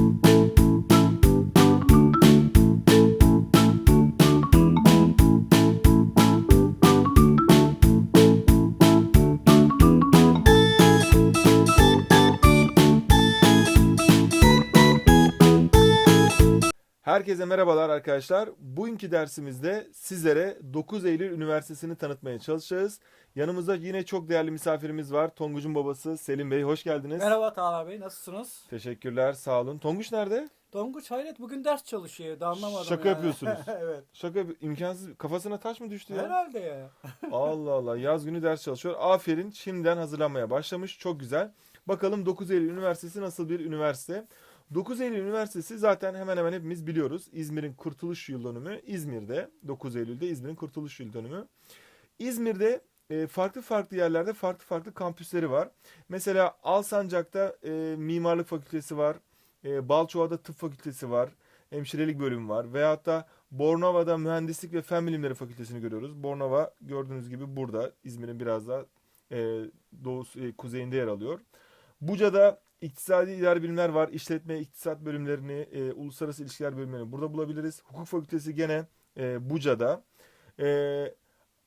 you. Herkese merhabalar arkadaşlar. Bugünkü dersimizde sizlere 9 Eylül Üniversitesi'ni tanıtmaya çalışacağız. Yanımızda yine çok değerli misafirimiz var. Tonguç'un babası Selim Bey. Hoş geldiniz. Merhaba Talha Bey nasılsınız? Teşekkürler, sağ olun. Tonguç nerede? Donguç hayret bugün ders çalışıyor da anlamadım Şaka yani. yapıyorsunuz. evet. Şaka imkansız. Kafasına taş mı düştü ya? Herhalde ya. Allah Allah. Yaz günü ders çalışıyor. Aferin. Şimdiden hazırlanmaya başlamış. Çok güzel. Bakalım 9 Eylül Üniversitesi nasıl bir üniversite? 9 Eylül Üniversitesi zaten hemen hemen hepimiz biliyoruz. İzmir'in kurtuluş yıl dönümü İzmir'de. 9 Eylül'de İzmir'in kurtuluş yıl dönümü. İzmir'de e, farklı farklı yerlerde farklı farklı kampüsleri var. Mesela Alsancak'ta e, mimarlık fakültesi var. E, Balçova'da tıp fakültesi var. Hemşirelik bölümü var. Veyahut da Bornova'da mühendislik ve fen bilimleri fakültesini görüyoruz. Bornova gördüğünüz gibi burada İzmir'in biraz daha e, doğusu, e, kuzeyinde yer alıyor. Buca'da İktisadi İdari Bilimler var. İşletme, iktisat bölümlerini, e, uluslararası ilişkiler bölümlerini burada bulabiliriz. Hukuk Fakültesi gene e, Buca'da. E,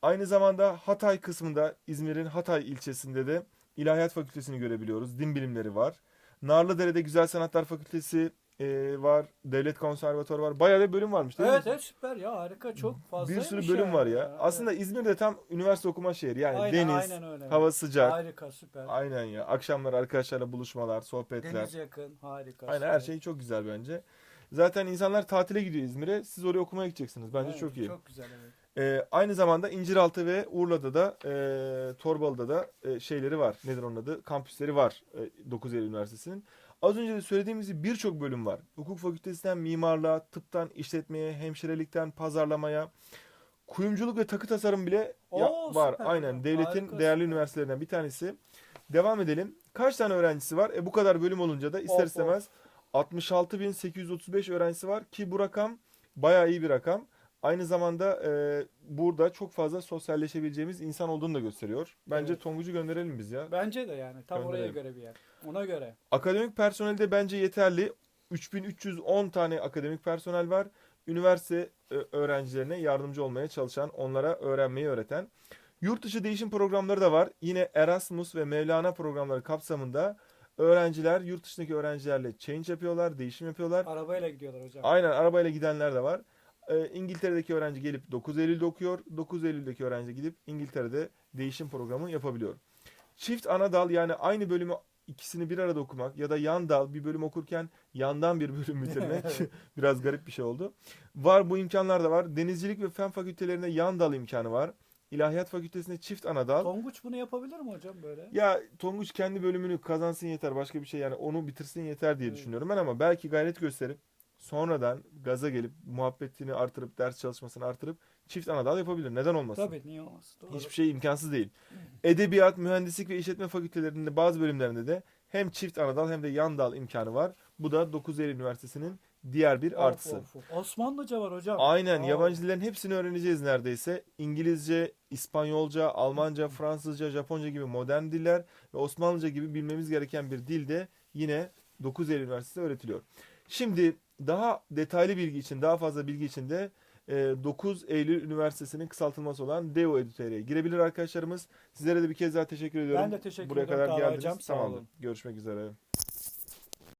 aynı zamanda Hatay kısmında İzmir'in Hatay ilçesinde de İlahiyat Fakültesini görebiliyoruz. Din bilimleri var. Narlıdere'de Güzel Sanatlar Fakültesi e, var. Devlet Konservatuarı var. Bayağı da bölüm varmış değil Evet mi? evet süper ya harika çok fazla. Bir sürü bölüm var ya. Aslında İzmir'de tam üniversite okuma şehri. Yani aynen, deniz, aynen öyle. hava sıcak. Harika süper. Aynen ya. Akşamlar arkadaşlarla buluşmalar, sohbetler. Deniz yakın harika. Aynen süper. her şey çok güzel bence. Zaten insanlar tatile gidiyor İzmir'e. Siz oraya okumaya gideceksiniz. Bence Evet, çok iyi. Çok güzel evet. Ee, aynı zamanda İnciraltı ve Urla'da da e, Torbalı'da da e, şeyleri var. Nedir onun adı? Kampüsleri var e, 9 Eylül Üniversitesi'nin. Az önce de söylediğimiz birçok bölüm var. Hukuk fakültesinden mimarlığa, tıptan işletmeye, hemşirelikten pazarlamaya, kuyumculuk ve takı tasarım bile ya- Oo, var. süper. Aynen. Devletin Harika, değerli süper. üniversitelerinden bir tanesi. Devam edelim. Kaç tane öğrencisi var? E bu kadar bölüm olunca da ister Of, of. istemez 66.835 öğrencisi var ki bu rakam bayağı iyi bir rakam. Aynı zamanda e, burada çok fazla sosyalleşebileceğimiz insan olduğunu da gösteriyor. Bence Evet. Tonguç'u gönderelim biz ya. Bence de yani tam oraya göre bir yer. Ona göre. Akademik personel de bence yeterli. 3310 tane akademik personel var. Üniversite e, öğrencilerine yardımcı olmaya çalışan, onlara öğrenmeyi öğreten. Yurt dışı değişim programları da var. Yine Erasmus ve Mevlana programları kapsamında öğrenciler yurt dışındaki öğrencilerle change yapıyorlar, değişim yapıyorlar. Arabayla gidiyorlar hocam. Aynen arabayla gidenler de var. Ee, İngiltere'deki öğrenci gelip 9 Eylül'de okuyor. 9 Eylül'deki öğrenci gidip İngiltere'de değişim programı yapabiliyor. Çift ana dal yani aynı bölümü ikisini bir arada okumak ya da yan dal bir bölüm okurken yandan bir bölüm bitirmek biraz garip bir şey oldu. Var bu imkanlar da var. Denizcilik ve fen fakültelerinde yan dal imkanı var. İlahiyat fakültesinde çift ana dal. Tonguç bunu yapabilir mi hocam böyle? Ya Tonguç kendi bölümünü kazansın yeter başka bir şey yani onu bitirsin yeter diye Evet. düşünüyorum ben ama belki gayret gösterip sonradan gaza gelip muhabbetini artırıp ders çalışmasını artırıp çift anadal yapabilir. Neden olmasın? Tabii niye olmaz? Doğru. Hiçbir şey imkansız değil. Edebiyat, mühendislik ve işletme fakültelerinde bazı bölümlerinde de hem çift anadal hem de yan dal imkanı var. Bu da 9 Eylül Üniversitesi'nin diğer bir Of, artısı. of, of. Osmanlıca var hocam. Aynen Aa. yabancı dillerin hepsini öğreneceğiz neredeyse. İngilizce, İspanyolca, Almanca, Fransızca, Japonca gibi modern diller ve Osmanlıca gibi bilmemiz gereken bir dil de yine 9 Eylül Üniversitesi'nde öğretiliyor. Şimdi daha detaylı bilgi için, daha fazla bilgi için de e, 9 Eylül Üniversitesi'nin kısaltılması olan DEO Edüteri'ye girebilir arkadaşlarımız. Sizlere de bir kez daha teşekkür ediyorum. Ben de teşekkür Buraya ederim kadar Talha geldiniz. hocam, sağ Tamamdır. olun. Görüşmek üzere.